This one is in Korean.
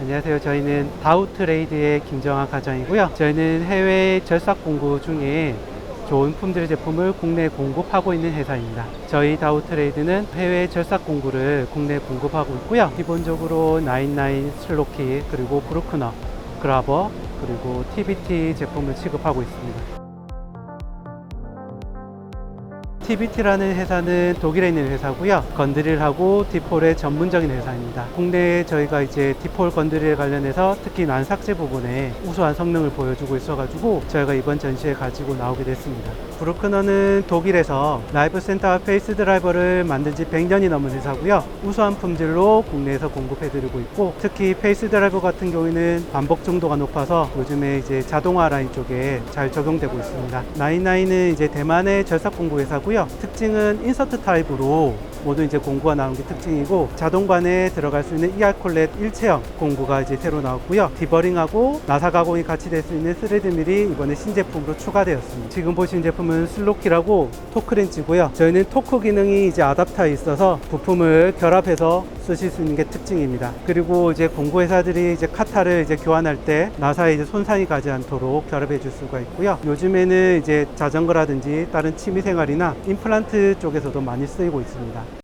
안녕하세요. 저희는 다우트레이드의 김정아 과장이고요. 저희는 해외 절삭 공구 중에 좋은 품질 제품을 국내에 공급하고 있는 회사입니다. 저희 다우트레이드는 해외 절삭 공구를 국내에 공급하고 있고요. 기본적으로 99 슬로키 그리고 브루크너, 그라버 그리고 TBT 제품을 취급하고 있습니다. TBT라는 회사는 독일에 있는 회사고요. 건드릴하고 디폴의 전문적인 회사입니다. 국내에 저희가 이제 디폴 건드릴 관련해서 특히 난삭제 부분에 우수한 성능을 보여주고 있어가지고 저희가 이번 전시에 가지고 나오게 됐습니다. 브루크너는 독일에서 라이브 센터 페이스 드라이버를 만든 지 100년이 넘은 회사고요. 우수한 품질로 국내에서 공급해드리고 있고 특히 페이스 드라이버 같은 경우에는 반복 정도가 높아서 요즘에 이제 자동화 라인 쪽에 잘 적용되고 있습니다. 99는 이제 대만의 절삭 공구 회사고요. 특징은 인서트 타입으로 모두 이제 공구가 나온 게 특징이고 자동관에 들어갈 수 있는 ER콜렛 일체형 공구가 이제 새로 나왔고요. 디버링하고 나사 가공이 같이 될 수 있는 스레드 밀이 이번에 신제품으로 추가되었습니다. 지금 보시는 제품은 슬로키라고 토크렌치고요. 저희는 토크 기능이 이제 아답터에 있어서 부품을 결합해서 쓰실 수 있는 게 특징입니다. 그리고 이제 공구 회사들이 이제 카타를 이제 교환할 때 나사에 이제 손상이 가지 않도록 결합해 줄 수가 있고요. 요즘에는 이제 자전거라든지 다른 취미 생활이나 임플란트 쪽에서도 많이 쓰이고 있습니다.